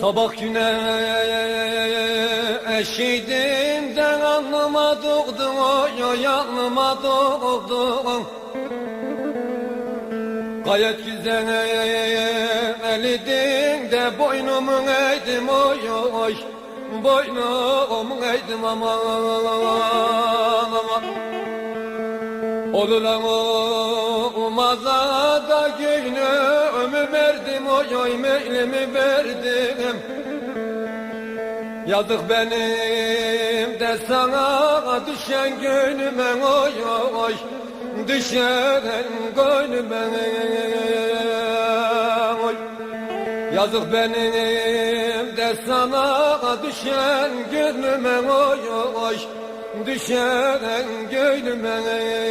Sabah güne eşiydin de oy alnıma doğdun Gayet güzel elidin de boynumun eğdim oy oy. Boynumun eğdim aman aman Olulan olmaza da göğnümü verdim oy oy meylimi verdim. Yazık benim de sana düşen gönlüme oy oy Düşen gönlüme. Oy. Yazık benim de sana düşen gönlüme oy oy Düşen gönlüme. oy